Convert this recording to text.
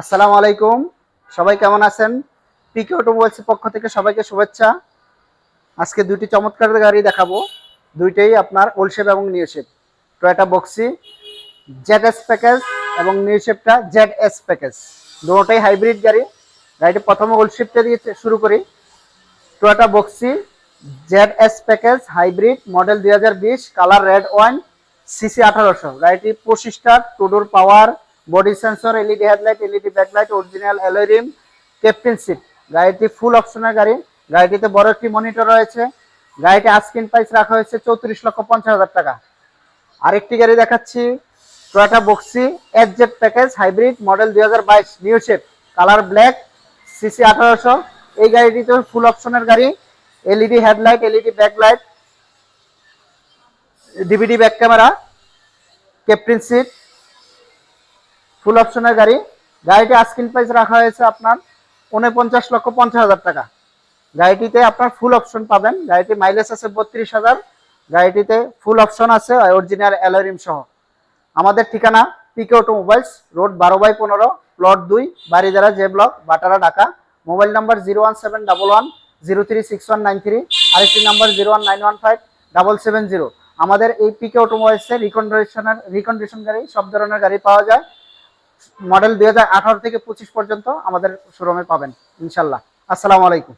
আসসালামু আলাইকুম। সবাই কেমন আছেন? পিকে অটোমোবাইলসের পক্ষ থেকে সবাইকে শুভেচ্ছা। আজকে দুটি চমৎকার গাড়ি দেখাবো। দুইটাই আপনার ওল্ড শেপ এবং new shape Toyota Voxy Z S package এবং নিউ শেপটা জেড এস প্যাকেজ দুটোটাই হাইব্রিড গাড়ি। গাড়িটি প্রথমে ওল্ড শেপটা দিয়ে শুরু করি। Toyota Voxy Z S package hybrid model দুই হাজার বিশ কালার রেড ওয়াইন সিসি আঠারোশো। গাড়িটি পঁচিশটা two-door power body sensor LED headlight LED backlight original alloy rim captain seat গাড়িটি ফুল অপশনের গাড়ি। গাড়িটিতে বড় একটি মনিটর রয়েছে। গাড়িটি আস্কিন প্রাইস রাখা হয়েছে চৌত্রিশ লক্ষ পঞ্চাশ হাজার টাকা। আরেকটি গাড়ি দেখাচ্ছি Toyota Voxy F Z package hybrid model দুই হাজার বাইশ new shape colour black CC আঠারোশো। এই গাড়িটিতে ফুল অপশনের গাড়ি। LED headlight LED backlight DVD back camera captain seat full অপশনের গাড়ি। গাড়িটি আস্কিন প্রাইস রাখা হয়েছে আপনার উনপঞ্চাশ লক্ষ পঞ্চাশ হাজার টাকা। গাড়িটিতে আপনার ফুল অপশন পাবেন। গাড়িটি মাইলেজ আছে বত্রিশ হাজার। গাড়িটিতে ফুল অপশন আছে অরিজিনাল অ্যালোরিম সহ। আমাদের ঠিকানা পিকে অটোমোবাইলস রোড বারো বাই পনেরো প্লট দুই Baridhara J block Bhatara, Dhaka. Mobile number zero one seven double one zero three six one nine three. আরেকটি number zero one nine one five double seven zero. আমাদের এই পিকে অটোমোবাইলসের রিকন্ডিশনের recondition গাড়ি সব ধরনের গাড়ি পাওয়া যায়। মডেল দুই হাজার আঠারো থেকে পঁচিশ পর্যন্ত আমাদের শোরুমে পাবেন ইনশাল্লাহ। আসসালামু আলাইকুম।